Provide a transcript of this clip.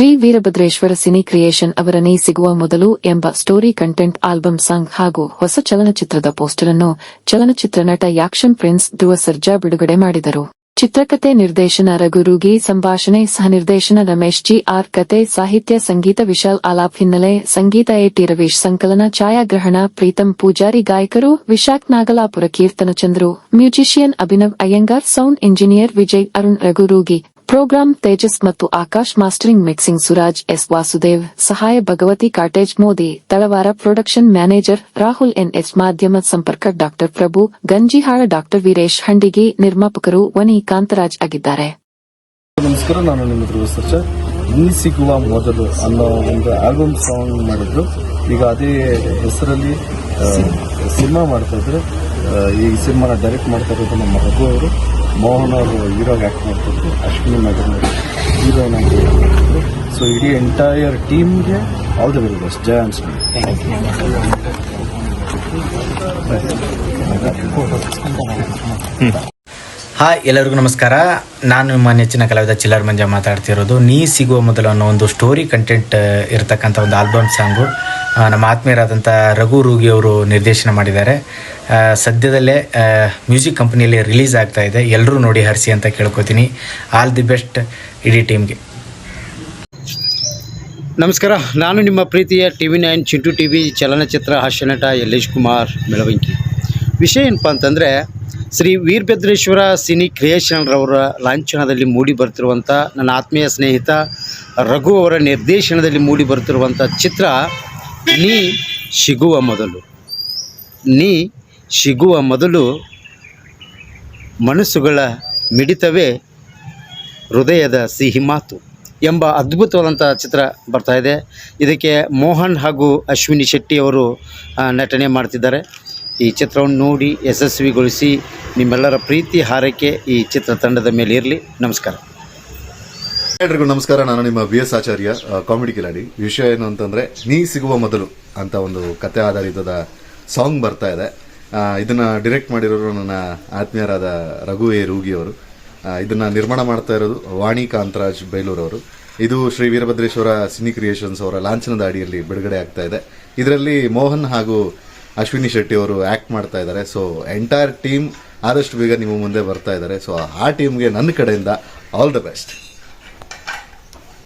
Shri Veerabhadreshwara cine creation ಅವರನ್ನೇ ಸಿಗುವ ಮೊದಲು ಎಂಬ ಸ್ಟೋರಿ ಕಂಟೆಂಟ್ ಆಲ್ಬಮ್ ಸಾಂಗ್ ಹಾಗೂ ಹೊಸ ಚಲನಚಿತ್ರದ ಪೋಸ್ಟರ್ ಅನ್ನು ಚಲನಚಿತ್ರ ನಟ ಯಾಕ್ಷನ್ ಪ್ರಿನ್ಸ್ ಧ್ರುವ ಸರ್ಜಾ ಬಿಡುಗಡೆ ಮಾಡಿದರು. ಚಿತ್ರಕಥೆ ನಿರ್ದೇಶನ ರಘುರುಗಿ ಸಂಭಾಷಣೆ ಸಹ ನಿರ್ದೇಶನ ರಮೇಶ್ ಜಿ, ಆರ್ ಕತೆ, ಸಾಹಿತ್ಯ ಸಂಗೀತ ವಿಶಾಲ್ ಆಲಾಪ್ ಹಿನ್ನೆಲೆ, ಸಂಗೀತ ಎ ಟಿ ರವೀಶ್, ಸಂಕಲನ ಛಾಯಾಗ್ರಹಣ, ಪ್ರೀತಂ ಪೂಜಾರಿ ಗಾಯಕರು Vishakh Nagalapura Keerthana Chandru, musician Abhinav Iyengar, sound engineer Vijay Arun ರಘುರೂಗಿ program Tejas ಮತ್ತು Akash mastering mixing Suraj S Vasudev, ಸಹಾಯ Bhagavathi cottage Modi, Talawara production manager Rahul N NH ಮಾಧ್ಯಮ ಸಂಪರ್ಕ ಡಾಕ್ಟರ್ ಪ್ರಭು, ಗಂಜಿಹಾಳ ಡಾಕ್ಟರ್ ವೀರೇಶ್ ಹಂಡಿಗಿ, ನಿರ್ಮಾಪಕರು ವನಿ ಕಾಂತರಾಜ್ ಆಗಿದ್ದಾರೆ. ನಮಸ್ಕಾರ, ನಾನು ನಿಮ್ಮ ಧ್ರುವ ಸಿಗುವ ಮೊದಲು ಅನ್ನೋ ಒಂದು ಆಲ್ಬಮ್ ಸಾಂಗ್ ಮಾಡಿದ್ರು. ಈಗ ಅದೇ ಹೆಸರಲ್ಲಿ ಸಿನಿಮಾ ಮಾಡ್ತಾ ಇದ್ರೆ ಈ ಸಿನಿಮಾನ ಡೈರೆಕ್ಟ್ ಮಾಡ್ತಾ ಇರೋದು ನಮ್ಮ ರಘು ಅವರು. ಮೋಹನ್ ಅವರು ಹೀರೋಗೆ ಆ್ಯಕ್ಟ್ ಮಾಡ್ತಾ ಇದ್ರು ಅಶ್ವಿನಿ ನಗರ್ ಹೀರೋಯಿನ್ ಆಗಿ ಮಾಡ್ತಿದ್ರು ಸೊ ಇಡೀ ಎಂಟೈರ್ ಟೀಮ್ಗೆ all the very best Jaya ಅನ್ಸ್ಮಿ hi, ಎಲ್ಲರಿಗೂ ನಮಸ್ಕಾರ. ನಾನು ನಿಮ್ಮ ನೆಚ್ಚಿನ ಕಲಾವಿದ ಚಿಲ್ಲರ್ ಮಂಜ ಮಾತಾಡ್ತಿರೋದು. ನೀ ಸಿಗುವ ಮೊದಲು ಅನ್ನೋ ಒಂದು ಸ್ಟೋರಿ ಕಂಟೆಂಟ್ ಇರತಕ್ಕಂಥ ಒಂದು ಆಲ್ಬಮ್ ಸಾಂಗು ನಮ್ಮ ಆತ್ಮೀಯರಾದಂಥ ರಘು ರೂಗಿ ಅವರು ನಿರ್ದೇಶನ ಮಾಡಿದ್ದಾರೆ. ಸದ್ಯದಲ್ಲೇ ಮ್ಯೂಸಿಕ್ ಕಂಪ್ನಿಯಲ್ಲಿ ರಿಲೀಸ್ ಆಗ್ತಾ ಇದೆ. ಎಲ್ಲರೂ ನೋಡಿ ಹರಿಸಿ ಅಂತ ಕೇಳ್ಕೊತೀನಿ. ಆಲ್ ದಿ ಬೆಸ್ಟ್ ಇಡೀ ಟೀಮ್ಗೆ ನಮಸ್ಕಾರ. ನಾನು ನಿಮ್ಮ ಪ್ರೀತಿಯ T V nine Chintu T V ಚಲನಚಿತ್ರ ಹಾಸ್ಯನಟ ಯಲ್ಲೇಶ್ ಕುಮಾರ್ ಬೆಳವಂಕಿ ವಿಷಯ ಏನಪ್ಪ ಅಂತಂದರೆ ಶ್ರೀ ವೀರಭದ್ರೇಶ್ವರ ಸಿನಿ ಕ್ರಿಯೇಷನ್ರವರ ಲಾಂಛನದಲ್ಲಿ ಮೂಡಿ ಬರ್ತಿರುವಂಥ ನನ್ನ ಆತ್ಮೀಯ ಸ್ನೇಹಿತ ರಘು ಅವರ ನಿರ್ದೇಶನದಲ್ಲಿ ಮೂಡಿ ಬರ್ತಿರುವಂಥ ಚಿತ್ರ ನೀ ಸಿಗುವ ಮೊದಲು. ನೀ ಸಿಗುವ ಮೊದಲು ಮನಸ್ಸುಗಳ ಮಿಡಿತವೇ ಹೃದಯದ ಸಿಹಿ ಮಾತು ಎಂಬ ಅದ್ಭುತವಾದಂಥ ಚಿತ್ರ ಬರ್ತಾ ಇದೆ. ಇದಕ್ಕೆ ಮೋಹನ್ ಹಾಗೂ ಅಶ್ವಿನಿ ಶೆಟ್ಟಿ ಅವರು ನಟನೆ ಮಾಡ್ತಿದ್ದಾರೆ. ಈ ಚಿತ್ರವನ್ನು ನೋಡಿ ಯಶಸ್ವಿಗೊಳಿಸಿ ನಿಮ್ಮೆಲ್ಲರ ಪ್ರೀತಿ, ಹಾರೈಕೆ ಈ ಚಿತ್ರತಂಡದ ಮೇಲೆ ಇರಲಿ. ನಮಸ್ಕಾರ. ಎಲ್ರಿಗೂ ನಮಸ್ಕಾರ. ನಾನು ನಿಮ್ಮ ಬಿ ಎಸ್ ಆಚಾರ್ಯ ಕಾಮಿಡಿ ಕಿಲಾಡಿ. ವಿಷಯ ಏನು ಅಂತಂದ್ರೆ, ನೀ ಸಿಗುವ ಮೊದಲು ಅಂತ ಒಂದು ಕತೆ ಆಧಾರಿತದ ಸಾಂಗ್ ಬರ್ತಾ ಇದೆ. ಇದನ್ನು ಡೈರೆಕ್ಟ್ ಮಾಡಿರೋರು ನನ್ನ ಆತ್ಮೀಯರಾದ ರಘು ಎ. ರೂಗಿ ಅವರು. ಇದನ್ನ ನಿರ್ಮಾಣ ಮಾಡ್ತಾ ಇರೋದು ವಾಣಿ ಕಾಂತರಾಜ್ ಬೈಲೂರ್ ಅವರು. ಇದು ಶ್ರೀ ವೀರಭದ್ರೇಶ್ವರ ಸಿನಿ ಕ್ರಿಯೇಷನ್ಸ್ ಅವರ ಲಾಂಛನದ ಅಡಿಯಲ್ಲಿ ಬಿಡುಗಡೆ ಆಗ್ತಾ ಇದೆ. ಇದರಲ್ಲಿ ಮೋಹನ್ ಹಾಗೂ ಅಶ್ವಿನಿ ಶೆಟ್ಟಿ ಅವರು ಆಕ್ಟ್ ಮಾಡ್ತಾ ಇದ್ದಾರೆ. ಸೊ ಎಂಟೈರ್ ಟೀಮ್ ಆದಷ್ಟು ಬೇಗ ನಿಮ್ಮ ಮುಂದೆ ಬರ್ತಾ ಇದ್ದಾರೆ. ಸೊ ಆ ಟೀಮ್ಗೆ ನನ್ನ ಕಡೆಯಿಂದ ಆಲ್ ದ ಬೆಸ್ಟ್